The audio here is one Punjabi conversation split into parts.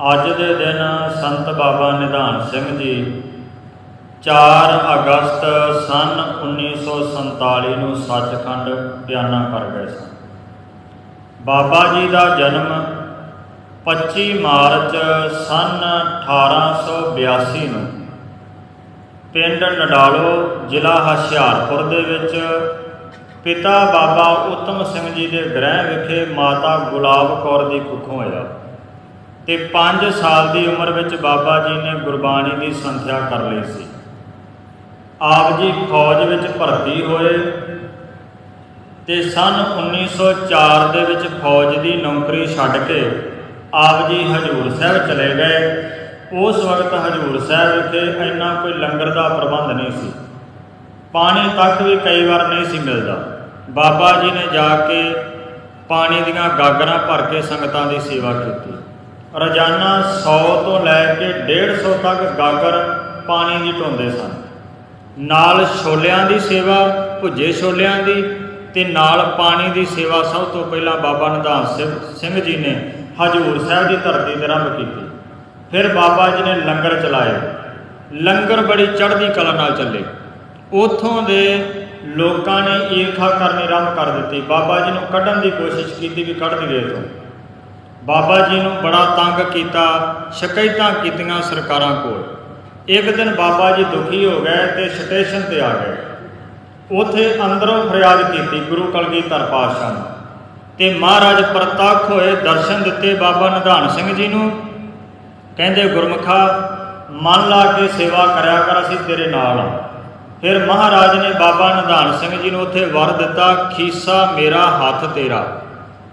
ਅੱਜ ਦੇ ਦਿਨ ਸੰਤ ਬਾਬਾ ਨਿਧਾਨ ਸਿੰਘ ਜੀ 4 ਅਗਸਤ ਸਨ 1947 ਨੂੰ ਸੱਚਖੰਡ ਬਿਆਨਾ ਕਰ ਗਏ ਸਨ। ਬਾਬਾ ਜੀ ਦਾ ਜਨਮ 25 ਮਾਰਚ ਸਨ 1882 ਨੂੰ ਪਿੰਡ ਨਡਾਲੋ, ਜ਼ਿਲ੍ਹਾ ਹੁਸ਼ਿਆਰਪੁਰ ਦੇ ਵਿੱਚ ਪਿਤਾ ਬਾਬਾ ਉਤਮ ਸਿੰਘ ਜੀ ਦੇ ਗ੍ਰਹਿ ਵਿਖੇ ਮਾਤਾ ਗੁਲਾਬ ਕੌਰ ਦੀ ਕੁੱਖੋਂ ਹੋਇਆ ਤੇ 5 ਸਾਲ ਦੀ ਉਮਰ ਵਿੱਚ ਬਾਬਾ ਜੀ ਨੇ ਗੁਰਬਾਣੀ ਦੀ ਸੰਥਿਆ ਕਰ ਲਈ ਸੀ। ਆਪ ਜੀ ਫੌਜ ਵਿੱਚ ਭਰਤੀ ਹੋਏ ਤੇ ਸਨ 1904 ਦੇ ਵਿੱਚ ਫੌਜ ਦੀ ਨੌਕਰੀ ਛੱਡ ਕੇ ਆਪ ਜੀ ਹਜੂਰ ਸਾਹਿਬ ਚਲੇ ਗਏ। ਉਸ ਵਕਤ ਹਜੂਰ ਸਾਹਿਬ ਵਿਖੇ ਇੰਨਾ ਕੋਈ ਲੰਗਰ ਦਾ ਪ੍ਰਬੰਧ ਨਹੀਂ ਸੀ। ਪਾਣੀ ਤੱਕ ਵੀ ਕਈ ਵਾਰ ਨਹੀਂ ਸੀ ਮਿਲਦਾ। ਬਾਬਾ ਜੀ ਨੇ ਜਾ ਕੇ ਪਾਣੀ ਦੀਆਂ ਗਾਗਰਾਂ ਭਰ ਕੇ ਸੰਗਤਾਂ ਦੀ ਸੇਵਾ ਕੀਤੀ। ਰੋਜ਼ਾਨਾ 100 ਤੋਂ ਲੈ ਕੇ 150 ਤੱਕ ਗਾਗਰ ਪਾਣੀ ਦੀ ਢੋਂਦੇ ਸਨ। ਨਾਲ ਛੋਲਿਆਂ ਦੀ ਸੇਵਾ, ਭੁੱਜੇ ਛੋਲਿਆਂ ਦੀ ਤੇ ਨਾਲ ਪਾਣੀ ਦੀ ਸੇਵਾ ਸਭ ਤੋਂ ਪਹਿਲਾਂ ਬਾਬਾ ਨਿਧਾਨ ਸਿੰਘ ਜੀ ਨੇ ਹਜੂਰ ਸਾਹਿਬ ਦੀ ਧਰਤੀ ਤੇ ਆਰੰਭ ਕੀਤੀ। ਫਿਰ ਬਾਬਾ ਜੀ ਨੇ ਲੰਗਰ ਚਲਾਏ। ਲੰਗਰ ਬੜੀ ਚੜ੍ਹਦੀ ਕਲਾ ਨਾਲ ਚੱਲੇ। ਉਥੋਂ ਦੇ ਲੋਕਾਂ ਨੇ ਈਰਖਾ ਕਰਨੀ ਆਰੰਭ ਕਰ ਦਿੱਤੀ। ਬਾਬਾ ਜੀ ਨੂੰ ਕੱਢਣ ਦੀ ਕੋਸ਼ਿਸ਼ ਕੀਤੀ ਵੀ ਕੱਢ ਦਈਏ ਤੋਂ ਬਾਬਾ ਜੀ ਨੂੰ ਬੜਾ ਤੰਗ ਕੀਤਾ, ਸ਼ਿਕਾਇਤਾਂ ਕੀਤੀਆਂ ਸਰਕਾਰਾਂ ਕੋਲ। ਇੱਕ ਦਿਨ ਬਾਬਾ ਜੀ ਦੁਖੀ ਹੋ ਗਏ ਤੇ ਸਟੇਸ਼ਨ ਤੇ ਆ ਗਏ। ਉਥੇ ਅੰਦਰੋਂ ਫਰਿਆਦ ਕੀਤੀ ਗੁਰੂ ਕਲਗੀਧਰ ਪਾਤਸ਼ਾਹ ਨੂੰ ਤੇ ਮਹਾਰਾਜ ਪ੍ਰਤੱਖ ਹੋਏ ਦਰਸ਼ਨ ਦਿੱਤੇ ਬਾਬਾ ਨਿਧਾਨ ਸਿੰਘ ਜੀ ਨੂੰ। ਕਹਿੰਦੇ, ਗੁਰਮਖਾ, ਮਨ ਲਾ ਕੇ ਸੇਵਾ ਕਰਿਆ ਕਰ, ਅਸੀਂ ਤੇਰੇ ਨਾਲ ਹਾਂ ਫਿਰ ਮਹਾਰਾਜ ਨੇ ਬਾਬਾ ਨਿਧਾਨ ਸਿੰਘ ਜੀ ਨੂੰ ਉੱਥੇ ਵਰ ਦਿੱਤਾ, ਖੀਸਾ ਮੇਰਾ ਹੱਥ ਤੇਰਾ।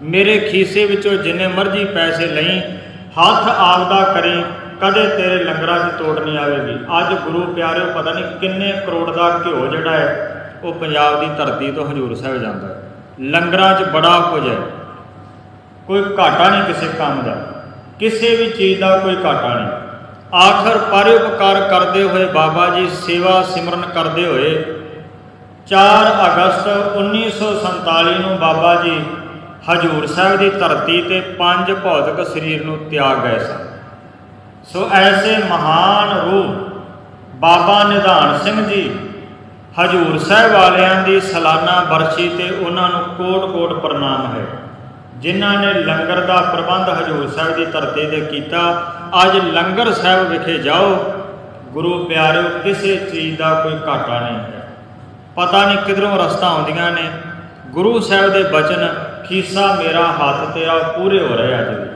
ਮੇਰੇ ਖੀਸੇ ਵਿੱਚੋਂ ਜਿੰਨੇ ਮਰਜ਼ੀ ਪੈਸੇ ਲਈ, ਹੱਥ ਆਪਦਾ ਕਰੀ, ਕਦੇ ਤੇਰੇ ਲੰਗਰਾਂ 'ਚ ਤੋੜ ਨਹੀਂ ਆਵੇਗੀ। ਅੱਜ ਗੁਰੂ ਪਿਆਰਿਓ, ਪਤਾ ਨਹੀਂ ਕਿੰਨੇ ਕਰੋੜ ਦਾ ਘਿਓ ਜਿਹੜਾ ਹੈ, ਉਹ ਪੰਜਾਬ ਦੀ ਧਰਤੀ ਤੋਂ ਹਜੂਰ ਸਾਹਿਬ ਜਾਂਦਾ ਹੈ। ਲੰਗਰਾਂ 'ਚ ਬੜਾ ਕੁਝ ਹੈ। ਕੋਈ ਘਾਟਾ ਨਹੀਂ ਕਿਸੇ ਕੰਮ ਦਾ। ਕਿਸੇ ਵੀ ਚੀਜ਼ ਦਾ ਕੋਈ ਘਾਟਾ ਨਹੀਂ। ਆਖਰ ਪਰਉਪਕਾਰ ਕਰਦੇ ਹੋਏ ਬਾਬਾ ਜੀ, ਸੇਵਾ ਸਿਮਰਨ ਕਰਦੇ ਹੋਏ 4 ਅਗਸਤ 1947 ਨੂੰ ਬਾਬਾ ਜੀ ਹਜੂਰ ਸਾਹਿਬ ਦੀ ਧਰਤੀ ਤੇ ਪੰਜ ਭੌਤਿਕ ਸਰੀਰ ਨੂੰ ਤਿਆਗ ਗਏ ਸਨ। ਸੋ ਐਸੇ ਮਹਾਨ ਰੂਹ ਬਾਬਾ ਨਿਧਾਨ ਸਿੰਘ ਜੀ ਹਜੂਰ ਸਾਹਿਬ ਵਾਲਿਆਂ ਦੀ ਸਾਲਾਨਾ ਬਰਸੀ ਤੇ ਉਹਨਾਂ ਨੂੰ ਕੋਟ-ਕੋਟ ਪ੍ਰਣਾਮ ਹੈ। ਜਿਨ੍ਹਾਂ ਨੇ ਲੰਗਰ ਦਾ ਪ੍ਰਬੰਧ ਹਜੂਰ ਸਾਹਿਬ ਦੀ ਧਰਤੀ ਤੇ ਕੀਤਾ, ਅੱਜ ਲੰਗਰ ਸਾਹਿਬ ਵਿਖੇ ਜਾਓ। ਗੁਰੂ ਪਿਆਰਿਓ, ਕਿਸੇ ਚੀਜ਼ ਦਾ ਕੋਈ ਘਾਟਾ ਨਹੀਂ ਹੈ। ਪਤਾ ਨਹੀਂ ਕਿਧਰੋਂ ਰਸਤਾ ਆਉਂਦੀਆਂ ਨੇ। ਗੁਰੂ ਸਾਹਿਬ ਦੇ ਬਚਨ ਖੀਸਾ ਮੇਰਾ ਹੱਥ ਤੇਰਾ ਪੂਰੇ ਹੋ ਰਿਹਾ ਅੱਜ